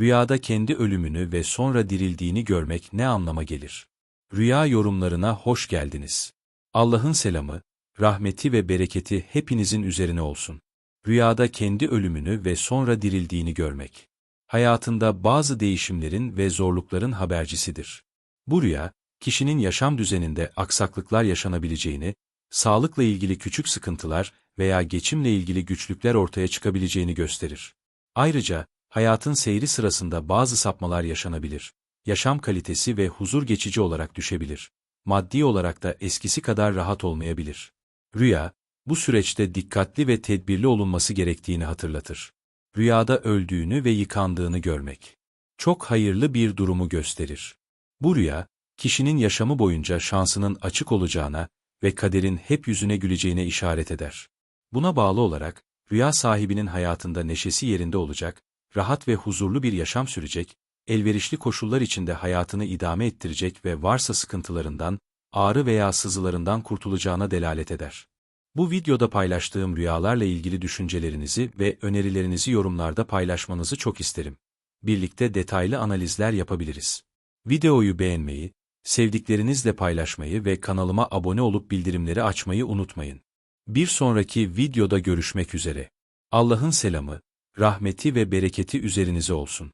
Rüyada kendi ölümünü ve sonra dirildiğini görmek ne anlama gelir? Rüya yorumlarına hoş geldiniz. Allah'ın selamı, rahmeti ve bereketi hepinizin üzerine olsun. Rüyada kendi ölümünü ve sonra dirildiğini görmek. Hayatında bazı değişimlerin ve zorlukların habercisidir. Bu rüya, kişinin yaşam düzeninde aksaklıklar yaşanabileceğini, sağlıkla ilgili küçük sıkıntılar veya geçimle ilgili güçlükler ortaya çıkabileceğini gösterir. Ayrıca, hayatın seyri sırasında bazı sapmalar yaşanabilir. Yaşam kalitesi ve huzur geçici olarak düşebilir. Maddi olarak da eskisi kadar rahat olmayabilir. Rüya, bu süreçte dikkatli ve tedbirli olunması gerektiğini hatırlatır. Rüyada öldüğünü ve yıkandığını görmek. Çok hayırlı bir durumu gösterir. Bu rüya, kişinin yaşamı boyunca şansının açık olacağına ve kaderin hep yüzüne güleceğine işaret eder. Buna bağlı olarak, rüya sahibinin hayatında neşesi yerinde olacak, rahat ve huzurlu bir yaşam sürecek, elverişli koşullar içinde hayatını idame ettirecek ve varsa sıkıntılarından, ağrı veya sızılarından kurtulacağına delalet eder. Bu videoda paylaştığım rüyalarla ilgili düşüncelerinizi ve önerilerinizi yorumlarda paylaşmanızı çok isterim. Birlikte detaylı analizler yapabiliriz. Videoyu beğenmeyi, sevdiklerinizle paylaşmayı ve kanalıma abone olup bildirimleri açmayı unutmayın. Bir sonraki videoda görüşmek üzere. Allah'ın selamı, rahmeti ve bereketi üzerinize olsun.